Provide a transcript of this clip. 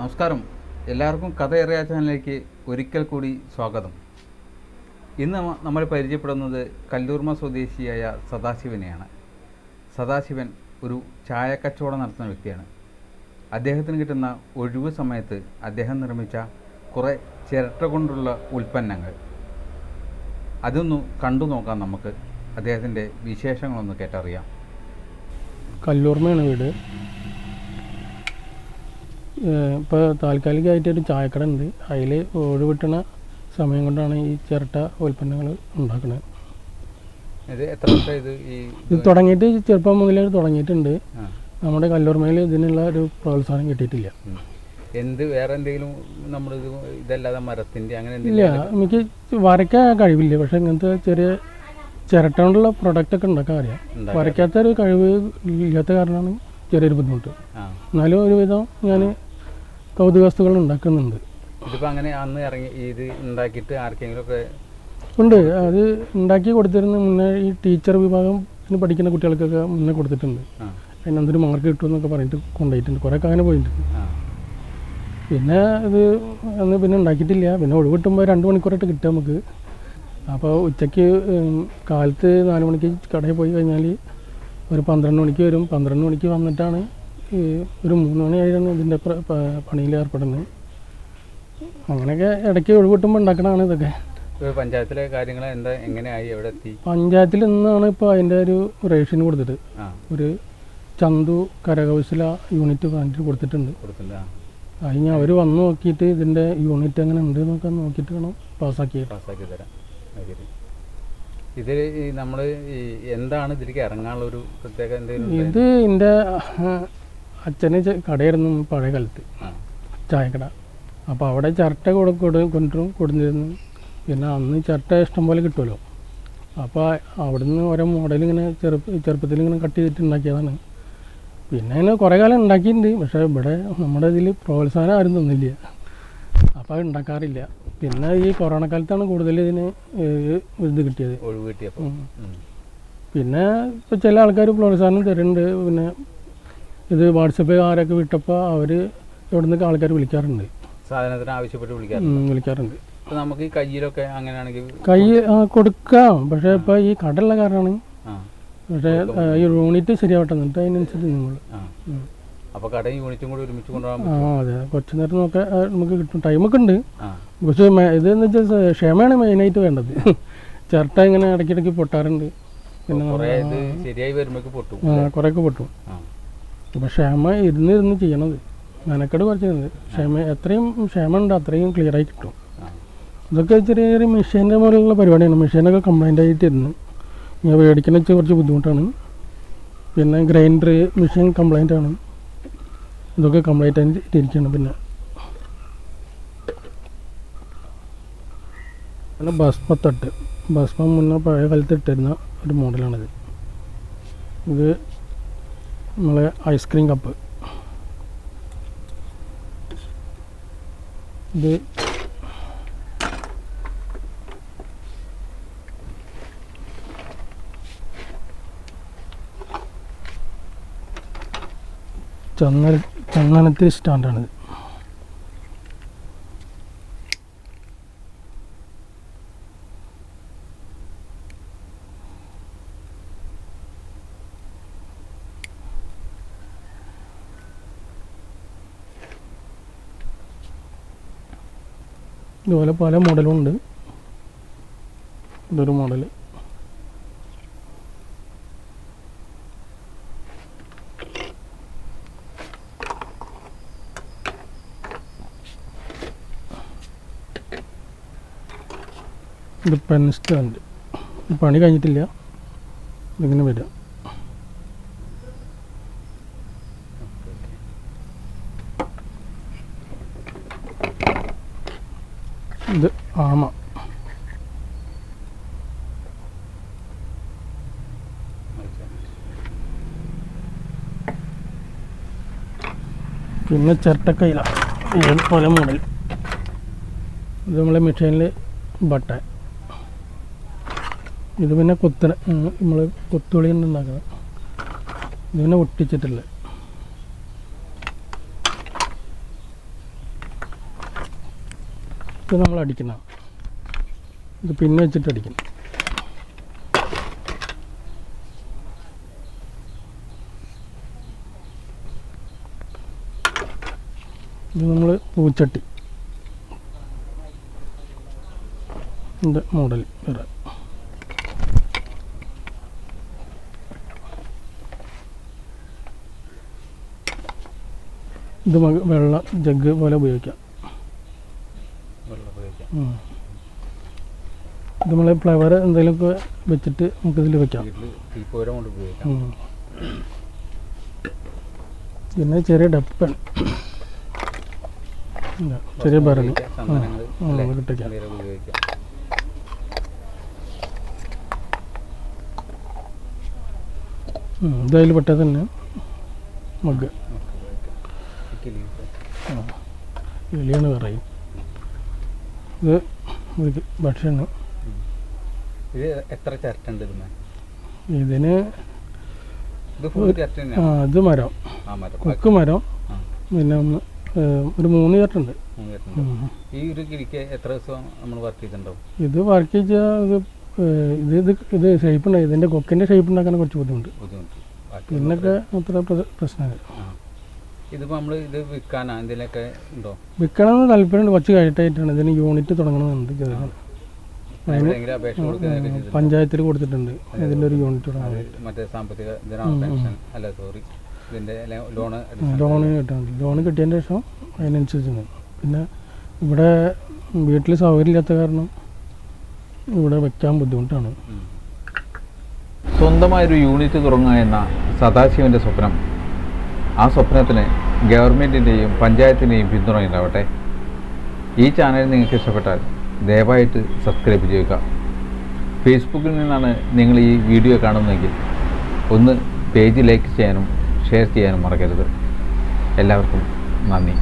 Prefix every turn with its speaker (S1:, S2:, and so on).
S1: നമസ്കാരം. എല്ലാവർക്കും കഥ കഥയേറിയ ചാനലിലേക്ക് ഒരിക്കൽ കൂടി സ്വാഗതം. ഇന്ന് നമ്മൾ പരിചയപ്പെടുന്നത് കല്ലൂർമ സ്വദേശിയായ സദാശിവനെയാണ്. സദാശിവൻ ഒരു ചായ കച്ചവടം നടത്തുന്ന വ്യക്തിയാണ്. അദ്ദേഹത്തിന് കിട്ടുന്ന ഒഴിവ് സമയത്ത് അദ്ദേഹം നിർമ്മിച്ച കുറേ ചിരട്ട കൊണ്ടുള്ള ഉൽപ്പന്നങ്ങൾ. അതൊന്ന് കണ്ടു നോക്കാം നമുക്ക്. അദ്ദേഹത്തിന്റെ വിശേഷങ്ങളൊന്ന് കേട്ടറിയാം.
S2: കല്ലൂർമയാണ് വീട്. ഇപ്പോൾ താൽക്കാലികമായിട്ട് ഒരു ചായക്കട ഉണ്ട്. അതിൽ ഒഴിവിട്ടണ സമയം കൊണ്ടാണ് ഈ ചിരട്ട ഉൽപ്പന്നങ്ങൾ ഉണ്ടാക്കുന്നത്
S1: ഇത്
S2: തുടങ്ങിയിട്ട് ചെറുപ്പം മുതലേ തുടങ്ങിയിട്ടുണ്ട്. നമ്മുടെ കല്ലൂർമയിൽ ഇതിനുള്ള ഒരു പ്രോത്സാഹനം കിട്ടിയിട്ടില്ല.
S1: എന്ത് വേറെ എന്തെങ്കിലും നമ്മൾ ഇതല്ലാതെ മരത്തിന്റെ അങ്ങനെ
S2: ഇല്ല എനിക്ക് വരയ്ക്കാൻ കഴിവില്ല. പക്ഷെ ഇങ്ങനത്തെ ചെറിയ ചിരട്ട കൊണ്ടുള്ള പ്രൊഡക്റ്റൊക്കെ ഉണ്ടാക്കാൻ അറിയാം. വരയ്ക്കാത്ത ഒരു കഴിവ് ഇല്ലാത്ത കാരണമാണ് ചെറിയൊരു ബുദ്ധിമുട്ട്. എന്നാലും ഒരുവിധം ഞാൻ കൗതുക വസ്തുക്കൾ ഉണ്ടാക്കുന്നുണ്ട്.
S1: ഇതിപ്പോൾ അങ്ങനെ അന്ന് ഇറങ്ങി ഇത് ഉണ്ടാക്കിയിട്ട് ആർക്കെങ്കിലും ഒക്കെ
S2: ഉണ്ട്. അത് ഉണ്ടാക്കി കൊടുത്തിരുന്ന മുന്നേ ഈ ടീച്ചർ വിഭാഗം പഠിക്കുന്ന കുട്ടികൾക്കൊക്കെ മുന്നേ കൊടുത്തിട്ടുണ്ട്. അതിനെന്തൊരു മാർക്ക് കിട്ടുമെന്നൊക്കെ പറഞ്ഞിട്ട് കൊണ്ടുപോയിട്ടുണ്ട്. കുറേ അങ്ങനെ പോയിട്ടുണ്ട്. പിന്നെ ഇത് അന്ന് പിന്നെ ഉണ്ടാക്കിയിട്ടില്ല. പിന്നെ ഒഴിവ് കിട്ടുമ്പോൾ രണ്ട് മണിക്കൂറായിട്ട് കിട്ടുക നമുക്ക്. അപ്പോൾ ഉച്ചയ്ക്ക് കാലത്ത് നാല് മണിക്ക് കടയിൽ പോയി കഴിഞ്ഞാൽ ഒരു പന്ത്രണ്ട് മണിക്ക് വരും. പന്ത്രണ്ട് മണിക്ക് വന്നിട്ടാണ് ഈ ഒരു മൂന്ന് മണിയായിരുന്നു ഇതിന്റെ പണിയിൽ ഏർപ്പെടുന്നത്. അങ്ങനെയൊക്കെ ഇടയ്ക്ക് ഒഴിവിട്ടുമ്പോൾ ഉണ്ടാക്കണതാണ് ഇതൊക്കെ.
S1: പഞ്ചായത്തിലെ കാര്യങ്ങൾ എന്താ എങ്ങനെയായി എവിടെ എത്തി?
S2: പഞ്ചായത്തിൽ നിന്നാണ് ഇപ്പോൾ അതിന്റെ ഒരു റേഷൻ കൊടുത്തിട്ട്. ഒരു ചന്തു കരകൗശല യൂണിറ്റ് പറഞ്ഞിട്ട് കൊടുത്തിട്ടുണ്ട്. അതിന് അവർ വന്ന് നോക്കിയിട്ട് ഇതിന്റെ യൂണിറ്റ് എങ്ങനെ ഉണ്ട് എന്നൊക്കെ നോക്കിയിട്ട് വേണം പാസ്സാക്കി
S1: പാസ്സാക്കി തരാം. ഇതിൽ നമ്മൾ എന്താണ് ഇതിലേക്ക് ഇറങ്ങാനുള്ള ഒരു പ്രത്യേക എന്തെങ്കിലും?
S2: ഇത് എന്റെ അച്ഛന് കടയായിരുന്നു പഴയ കാലത്ത്. ചായക്കട. അപ്പോൾ അവിടെ ചിരട്ട കൊടു കൊടു കൊണ്ടുവരും കൊടുത്തിരുന്നു പിന്നെ അന്ന് ചിരട്ട ഇഷ്ടംപോലെ കിട്ടുമല്ലോ. അപ്പോൾ അവിടുന്ന് ഓരോ മോഡൽ ഇങ്ങനെ ചെറുപ്പ ചെറുപ്പത്തിൽ ഇങ്ങനെ കട്ട് ചെയ്തിട്ട് ഉണ്ടാക്കിയതാണ്. പിന്നെ അതിന് കുറേ കാലം ഉണ്ടാക്കിയിട്ടുണ്ട്. പക്ഷേ ഇവിടെ നമ്മുടെ ഇതിൽ പ്രോത്സാഹനം ആരും തന്നില്ല. അപ്പോൾ അത് ഉണ്ടാക്കാറില്ല. പിന്നെ ഈ കൊറോണ കാലത്താണ് കൂടുതൽ ഇതിന് ഇത് കിട്ടിയത്.
S1: ഒഴിവ് കിട്ടിയപ്പോൾ.
S2: പിന്നെ ഇപ്പോൾ ചില ആൾക്കാർ പ്രോത്സാഹനം തരുന്നുണ്ട്. പിന്നെ ഇത് വാട്സപ്പിൽ ആരൊക്കെ വിട്ടപ്പോൾ അവർ ഇവിടുന്ന് ആൾക്കാർ വിളിക്കാറുണ്ട്.
S1: സാധനത്തിന് ആവശ്യപ്പെട്ട്
S2: വിളിക്കാറുണ്ട്.
S1: വിളിക്കാറുണ്ട്. നമുക്ക് ഈ കയ്യിലൊക്കെ അങ്ങനെയാണെങ്കിൽ
S2: കൈ കൊടുക്കാം. പക്ഷേ ഇപ്പോൾ ഈ കടലുള്ള കാരണമാണ്. പക്ഷേ ഈ യൂണിറ്റ് ശരിയാവട്ടെ. എന്നിട്ട് അതിനനുസരിച്ച് നിങ്ങൾ
S1: അപ്പോൾ കടയും യൂണിറ്റും കൂടി ഒരുമിച്ച് കൊണ്ടുപോകാൻ
S2: ആ അതെ. കുറച്ച് നേരം നോക്കെ നമുക്ക് കിട്ടും. ടൈമൊക്കെ ഉണ്ട്. പക്ഷേ ഇതെന്ന് വെച്ചാൽ ക്ഷമയാണ് മെയിനായിട്ട് വേണ്ടത്. ചിരട്ട ഇങ്ങനെ ഇടയ്ക്കിടയ്ക്ക് പൊട്ടാറുണ്ട്. പിന്നെ
S1: കുറേ പൊട്ടും.
S2: ആ, കുറേയൊക്കെ പൊട്ടും. അപ്പോൾ ക്ഷമ ഇരുന്ന് ഇരുന്ന് ചെയ്യണത്. മെനക്കെട് കുറച്ചിരുന്നത്. ക്ഷമ എത്രയും ക്ഷമ ഉണ്ട് അത്രയും ക്ലിയറായി കിട്ടും. ഇതൊക്കെ ചെറിയ ചെറിയ മെഷീന്റെ പോലെയുള്ള പരിപാടിയാണ്. മെഷീനൊക്കെ കംപ്ലൈന്റ് ആയിട്ടിരുന്നു ഞാൻ വെച്ച് കുറച്ച് ബുദ്ധിമുട്ടാണ്. പിന്നെ ഗ്രൈൻഡർ മെഷീൻ കംപ്ലൈന്റ് ആണ്. ഇതൊക്കെ കംപ്ലൈന്റ് ആയിട്ടിരിക്കുകയാണ് പിന്നെ. പിന്നെ തട്ട് ഭസ്മം മുന്നേ പഴയ കാലത്ത് ഇട്ടിരുന്ന ഒരു മോഡലാണിത് ഇത് നമ്മളെ ഐസ്ക്രീം കപ്പ് ഇത് ചന്ദന ചന്ദനത്തിൽ സ്റ്റാൻഡാണിത് ഇതുപോലെ പല മോഡലും ഉണ്ട് ഇതൊരു മോഡൽ ഇത് പെൻ സ്റ്റാൻഡ് പണി കഴിഞ്ഞിട്ടില്ല. ഇതിങ്ങനെ വരിക ഇത് ആമ പിന്നെ ചിരട്ടക്കയില ഏത് പല മോഡൽ ഇത് നമ്മളെ മെഷീനിൽ ബട്ട. ഇത് പിന്നെ കുത്തന നമ്മൾ കൊത്തുകളി ഉണ്ടാക്കുന്നത് ഇത് പിന്നെ ഒട്ടിച്ചിട്ടില്ല. ഇത് നമ്മൾ അടിക്കണം. ഇത് പിന്നെ വെച്ചിട്ട് അടിക്കണം. ഇത് നമ്മൾ പൂച്ചട്ടി. ഇതിന്റെ മോഡൽ വേറെ. ഇത് വെള്ളം ജഗ് പോലെ ഉപയോഗിക്കാം. ഇത് നമ്മളെ ഫ്ലവർ എന്തെങ്കിലുമൊക്കെ വെച്ചിട്ട് നമുക്ക് നമുക്കിതിൽ വെക്കാം. പിന്നെ ചെറിയ ഡപ്പാണ് ചെറിയ ഭരണി.
S1: ഉപയോഗിക്കാം
S2: ഇതതിൽ പെട്ടത് തന്നെ മഗ്.
S1: വെറൈറ്റി
S2: എലിയാണ് പറയും ഇത് ഒരു ഭക്ഷണം.
S1: ഇത് എത്ര ചിരട്ടുണ്ട് ഇതിന്? ഇത്
S2: ആ ഇത് മരം. കൊക്ക് മരം. പിന്നെ ഒന്ന് ഒരു മൂന്ന് ചേട്ടുണ്ട്
S1: ചിരട്ടുണ്ട്. ഈ ഒരു കിളിക്ക് എത്ര ദിവസം നമ്മൾ വർക്ക് ചെയ്തിട്ടുണ്ടാവും?
S2: ഇത് വർക്ക് ചെയ്താൽ ഇത് ഇത് ഇത് ഇത് ഷേപ്പ് ഉണ്ടായി. ഇതിന്റെ കൊക്കിന്റെ ഷേപ്പ് ഉണ്ടാക്കാൻ കുറച്ച് ബുദ്ധിമുട്ട്.
S1: ബുദ്ധിമുട്ട്.
S2: പിന്നൊക്കെ അത്ര പ്രശ്നമില്ല.
S1: ആ. ഇതിപ്പോ നമ്മൾ ഇത് വിൽക്കാനാ എന്തെങ്കിലുമൊക്കെ ഉണ്ടോ?
S2: വിൽക്കണമെന്ന് താല്പര്യമുണ്ട്. കുറച്ച് കഴിഞ്ഞിട്ടായിട്ടാണ്. ഇതിന് യൂണിറ്റ് തുടങ്ങണമെന്നുണ്ട് ചെറുതാണ്
S1: എവിടെയെങ്കിലും അപേക്ഷ കൊടുക്കുന്നതൊക്കെ ചെയ്തിട്ടുണ്ടോ?
S2: പഞ്ചായത്തിൽ കൊടുത്തിട്ടുണ്ട്. ഇതിന്റെ ഒരു യൂണിറ്റ് തുടങ്ങാൻ
S1: മറ്റേ സാമ്പത്തിക പെൻഷൻ അല്ല സോറി. ഇതിന്റെ ലോണ്
S2: ലോണ് കിട്ടാൻ ലോണ് കിട്ടിയതിന്റെ ശേഷം അതിനനുസരിച്ച്. പിന്നെ ഇവിടെ വീട്ടിൽ സൗകര്യമില്ലാത്ത കാരണം ഇവിടെ വെക്കാൻ ബുദ്ധിമുട്ടാണ്.
S1: സ്വന്തമായൊരു യൂണിറ്റ് തുടങ്ങുക എന്ന സദാശിവന്റെ സ്വപ്നം. ആ സ്വപ്നത്തിന് ഗവൺമെന്റിന്റെയും പഞ്ചായത്തിന്റെയും പിന്തുണ ഉണ്ടാവട്ടെ. ഈ ചാനൽ നിങ്ങൾക്ക് ഇഷ്ടപ്പെട്ടാൽ ദയവായിട്ട് സബ്സ്ക്രൈബ് ചെയ്യുക. ഫേസ്ബുക്കിൽ നിന്നാണ് നിങ്ങൾ ഈ വീഡിയോ കാണുന്നതെങ്കിൽ ഒന്ന് പേജ് ലൈക്ക് ചെയ്യാനും ഷെയർ ചെയ്യാനും മറക്കരുത്. എല്ലാവർക്കും നന്ദി.